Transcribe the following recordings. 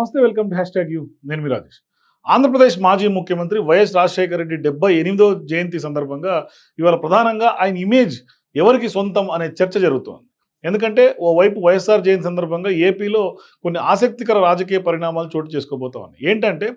నమస్తే welcome to hash tag you. నేను మీ రాజేష్. ఆంధ్రప్రదేశ్ మాజీ ముఖ్యమంత్రి వైఎస్ రాజశేఖర రెడ్డి డెబ్బై ఎనిమిదో జయంతి సందర్భంగా ఇవాళ ప్రధానంగా ఆయన ఇమేజ్ ఎవరికి సొంతం అనే చర్చ జరుగుతోంది. ఎందుకంటే ఓ వైపు వైఎస్ఆర్ జయంతి సందర్భంగా ఏపీలో కొన్ని ఆసక్తికర రాజకీయ పరిణామాలు చోటు చేసుకోబోతా ఉన్నాయి. ఏంటంటే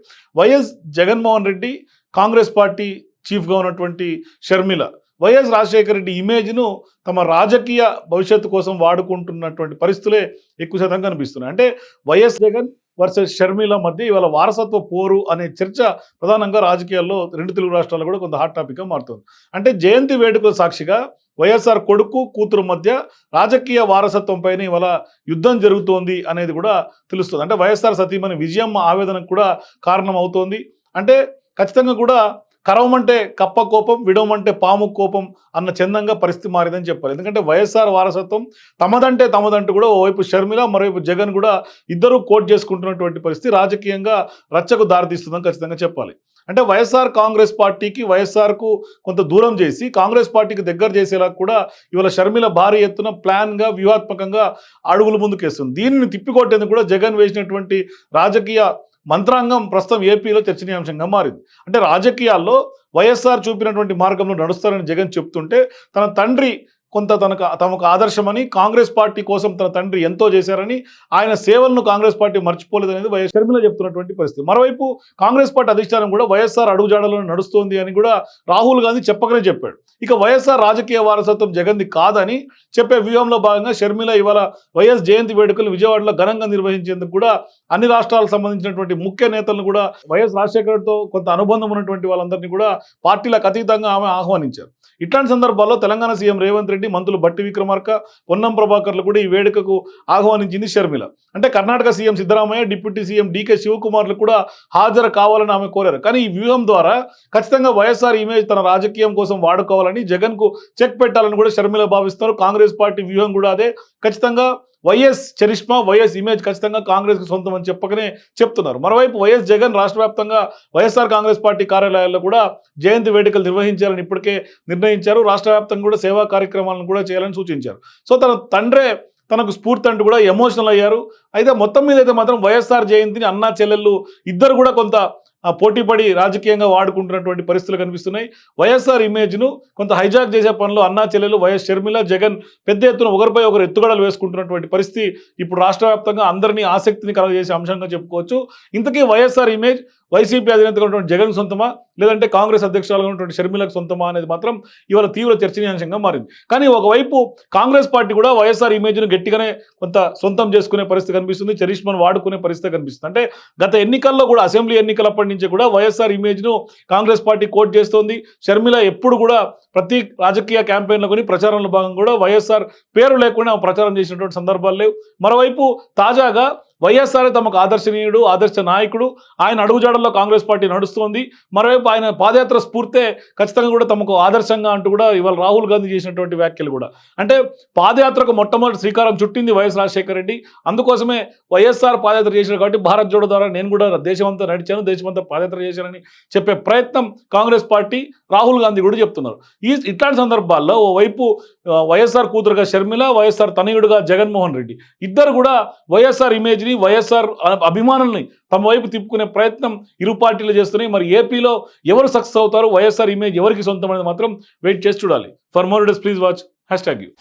వైఎస్ జగన్మోహన్ రెడ్డి కాంగ్రెస్ పార్టీ చీఫ్గా ఉన్నటువంటి షర్మిల వైఎస్ రాజశేఖర రెడ్డి ఇమేజ్ను తమ రాజకీయ భవిష్యత్తు కోసం వాడుకుంటున్నటువంటి పరిస్థితులే ఎక్కువ శాతం కనిపిస్తున్నాయి. అంటే వైఎస్ జగన్ వర్సెస్ షర్మిల మధ్య ఇవాళ వారసత్వ పోరు అనే చర్చ ప్రధానంగా రాజకీయాల్లో రెండు తెలుగు రాష్ట్రాల్లో కూడా కొంత హాట్ టాపిక్గా మారుతుంది. అంటే జయంతి వేడుకల సాక్షిగా వైఎస్ఆర్ కొడుకు కూతురు మధ్య రాజకీయ వారసత్వంపైన ఇవాళ యుద్ధం జరుగుతోంది అనేది కూడా తెలుస్తుంది. అంటే వైఎస్ఆర్ సతీమణి విజయమ్మ ఆవేదనకు కూడా కారణం అవుతోంది అంటే ఖచ్చితంగా కూడా కరవమంటే కప్ప కోపం విడవమంటే పాము కోపం అన్న చందంగా పరిస్థితి మారిందని చెప్పాలి. ఎందుకంటే వైఎస్ఆర్ వారసత్వం తమదంటే తమదంటూ కూడా ఓవైపు షర్మిల మరోవైపు జగన్ కూడా ఇద్దరు కోట్ చేసుకుంటున్నటువంటి పరిస్థితి రాజకీయంగా రచ్చకు దారితీస్తుందని ఖచ్చితంగా చెప్పాలి. అంటే వైఎస్ఆర్ కాంగ్రెస్ పార్టీకి వైఎస్ఆర్కు కొంత దూరం చేసి కాంగ్రెస్ పార్టీకి దగ్గర చేసేలా కూడా ఇవాళ షర్మిల భారీ ఎత్తున ప్లాన్గా వ్యూహాత్మకంగా అడుగులు ముందుకేస్తుంది. దీనిని తిప్పికొట్టేందుకు కూడా జగన్ వేసినటువంటి రాజకీయ మంత్రాంగం ప్రస్తుతం ఏపీలో చర్చనీయాంశంగా మారింది. అంటే రాజకీయాల్లో వైఎస్ఆర్ చూపినటువంటి మార్గంలో నడుస్తారని జగన్ చెప్తుంటే తన తండ్రి కొంత తనకు తమకు ఆదర్శమని కాంగ్రెస్ పార్టీ కోసం తన తండ్రి ఎంతో చేశారని ఆయన సేవలను కాంగ్రెస్ పార్టీ మర్చిపోలేదనేది వైఎస్ షర్మిల చెప్తున్నటువంటి పరిస్థితి. మరోవైపు కాంగ్రెస్ పార్టీ అధిష్టానం కూడా వైఎస్ఆర్ అడుగుజాడలో నడుస్తోంది అని కూడా రాహుల్ గాంధీ చెప్పకనే చెప్పాడు. ఇక వైఎస్ఆర్ రాజకీయ వారసత్వం జగన్ది కాదని చెప్పే వ్యూహంలో భాగంగా షర్మిల ఇవాళ వైఎస్ జయంతి వేడుకలు విజయవాడలో ఘనంగా నిర్వహించేందుకు కూడా అన్ని రాష్ట్రాలకు సంబంధించినటువంటి ముఖ్య నేతలను కూడా వైఎస్ రాజశేఖర్తో కొంత అనుబంధం ఉన్నటువంటి వాళ్ళందరినీ కూడా పార్టీలకు అతీతంగా ఆమె ఆహ్వానించారు. ఇట్లాంటి సందర్భాల్లో తెలంగాణ సీఎం రేవంత్ రెడ్డి మంత్రులు బట్టి విక్రమార్క పొన్నం ప్రభాకర్లు కూడా ఈ వేడుకకు ఆహ్వానించింది షర్మిల. అంటే Karnataka CM Siddaramaiah deputy CM DK శివకుమార్లు కూడా హాజరు కావాలని ఆమె కోరారు. కానీ ఈ వ్యూహం ద్వారా ఖచ్చితంగా వైఎస్ఆర్ ఇమేజ్ తన రాజకీయం కోసం వాడుకోవాలని జగన్కు చెక్ పెట్టాలని కూడా షర్మిల భావిస్తారు కాంగ్రెస్ పార్టీ వ్యూహం కూడా అదే. ఖచ్చితంగా వైఎస్ చరిష్మా వైఎస్ ఇమేజ్ ఖచ్చితంగా కాంగ్రెస్కి సొంతం అని చెప్పకనే చెప్తున్నారు. మరోవైపు వైఎస్ జగన్ రాష్ట్ర వ్యాప్తంగా వైఎస్ఆర్ కాంగ్రెస్ పార్టీ కార్యాలయాల్లో కూడా జయంతి వేడుకలు నిర్వహించాలని ఇప్పటికే నిర్ణయించారు. రాష్ట్ర వ్యాప్తంగా కూడా సేవా కార్యక్రమాలను కూడా చేయాలని సూచించారు. సో తన తండ్రే తనకు స్ఫూర్తి అంటూ కూడా ఎమోషనల్ అయ్యారు. అయితే మొత్తం మీద అయితే మాత్రం వైఎస్ఆర్ జయంతిని అన్నా చెల్లెళ్ళు ఇద్దరు కూడా కొంత పోటీపడి రాజకీయంగా వాడుకుంటున్నటువంటి పరిస్థితులు కనిపిస్తున్నాయి. వైఎస్ఆర్ ఇమేజ్ను కొంత హైజాక్ చేసే పనులు అన్నా చెల్లెలు వైఎస్ షర్మిల జగన్ పెద్ద ఎత్తున ఒకరిపై ఒకరు ఎత్తుగడలు వేసుకుంటున్నటువంటి పరిస్థితి ఇప్పుడు రాష్ట్ర వ్యాప్తంగా అందరినీ ఆసక్తిని కలగజేసే అంశంగా చెప్పుకోవచ్చు. ఇంతకీ వైఎస్ఆర్ ఇమేజ్ వైసీపీ అధినేతగా ఉన్నటువంటి జగన్ సొంతమా? లేదంటే కాంగ్రెస్ అధ్యక్షురాలుగా ఉన్నటువంటి షర్మిలకు సొంతమా అనేది మాత్రం ఇవాళ తీవ్ర చర్చనీయాంశంగా మారింది. కానీ ఒకవైపు కాంగ్రెస్ పార్టీ కూడా వైఎస్ఆర్ ఇమేజ్ను గట్టిగానే కొంత సొంతం చేసుకునే పరిస్థితి కనిపిస్తుంది. చరిష్మను వాడుకునే పరిస్థితి కనిపిస్తుంది. అంటే గత ఎన్నికల్లో కూడా అసెంబ్లీ ఎన్నికలప్పటి నుంచి కూడా వైఎస్ఆర్ ఇమేజ్ను కాంగ్రెస్ పార్టీ కోట్ చేస్తోంది. షర్మిల ఎప్పుడు కూడా ప్రతి రాజకీయ క్యాంపెయిన్లో కొని ప్రచారంలో భాగంగా కూడా వైఎస్ఆర్ పేరు లేకుండా ప్రచారం చేసినటువంటి సందర్భాలు లేవు. మరోవైపు తాజాగా వైఎస్ఆర్ తమకు ఆదర్శనీయుడు ఆదర్శ నాయకుడు. ఆయన అడుగుజాడల్లో కాంగ్రెస్ పార్టీ నడుస్తోంది. మరోవైపు ఆయన పాదయాత్ర స్ఫూర్తే ఖచ్చితంగా కూడా తమకు ఆదర్శంగా అంటూ కూడా ఇవాళ రాహుల్ గాంధీ చేసినటువంటి వ్యాఖ్యలు కూడా. అంటే పాదయాత్రకు మొట్టమొదటి శ్రీకారం చుట్టింది వైఎస్ రాజశేఖర రెడ్డి. అందుకోసమే వైఎస్ఆర్ పాదయాత్ర చేశారు కాబట్టి భారత్ జోడో ద్వారా నేను కూడా దేశమంతా నడిచాను దేశమంతా పాదయాత్ర చేశానని చెప్పే ప్రయత్నం కాంగ్రెస్ పార్టీ రాహుల్ గాంధీ కూడా చెప్తున్నారు. ఈ ఇట్లాంటి సందర్భాల్లో ఓవైపు వైఎస్ఆర్ కూతురుగా షర్మిల వైఎస్ఆర్ తనయుడుగా జగన్మోహన్ రెడ్డి. ఇద్దరు కూడా వైఎస్ఆర్ ఇమేజ్ని వైఎస్ఆర్ అభిమానుల్ని తమ వైపు తిప్పుకునే ప్రయత్నం ఇరు పార్టీలు చేస్తున్నాయి. మరి ఏపీలో ఎవరు సక్సెస్ అవుతారు? వైఎస్ఆర్ ఇమేజ్ ఎవరికి సొంతం అనేది మాత్రం వెయిట్ చేసి చూడాలి. For more days please watch hashtag you.